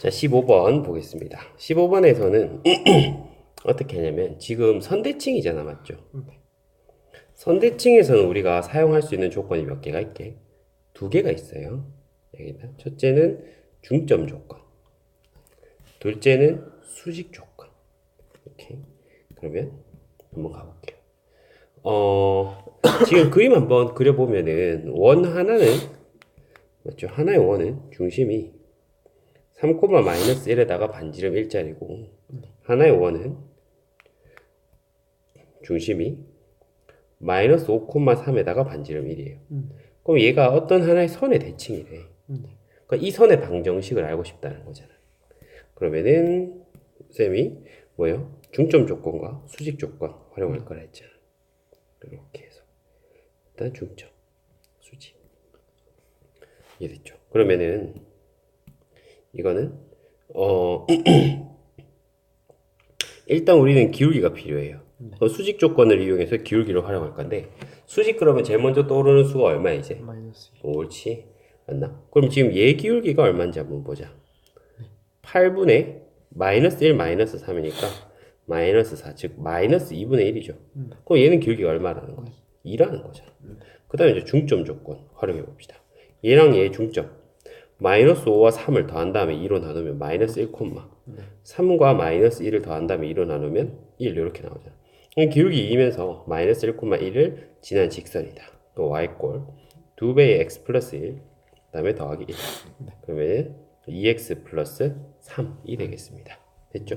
자, 15번 보겠습니다. 15번에서는 어떻게 하냐면 지금 선대칭이잖아, 맞죠? 선대칭에서는 우리가 사용할 수 있는 조건이 몇 개가 있게? 두 개가 있어요. 여기다. 첫째는 중점 조건. 둘째는 수직 조건. 이렇게. 그러면 한번 가볼게요. 어, 지금 그림 한번 그려보면은 원 하나는 맞죠? 하나의 원은 중심이 3, 마이너스 1에다가 반지름 일자리고 하나의 원은 중심이 마이너스 5, 3에다가 반지름 1이에요. 그럼 얘가 어떤 하나의 선의 대칭이래. 그러니까 이 선의 방정식을 알고 싶다는 거잖아. 그러면은 쌤이 뭐예요? 중점 조건과 수직 조건 활용할 거라 했잖아. 이렇게 해서 일단 중점, 수직 이해됐죠? 그러면은 이거는 어 일단 우리는 기울기가 필요해요. 그 수직 조건을 이용해서 기울기를 활용할 건데 수직 그러면 제일 먼저 떠오르는 수가 얼마야 이제? 마이너스 옳지. 맞나? 그럼 지금 얘 기울기가 얼마인지 한번 보자. 8분의 마이너스 1 마이너스 3이니까 마이너스 4, 즉 마이너스 2분의 1이죠. 그럼 얘는 기울기가 얼마라는 거야? 2라는 거잖아. 그 다음에 이제 중점 조건 활용해 봅시다. 얘랑 얘의 중점 마이너스 5와 3을 더한 다음에 2로 나누면 마이너스 1, 3과 마이너스 1을 더한 다음에 2로 나누면 1 이렇게 나오잖아 기울기 2면서 마이너스 1, 1을 지난 직선이다. 그 y꼴 2배의 x 플러스 1 그다음에 더하기 1 그러면 2x 플러스 3이 되겠습니다. 됐죠?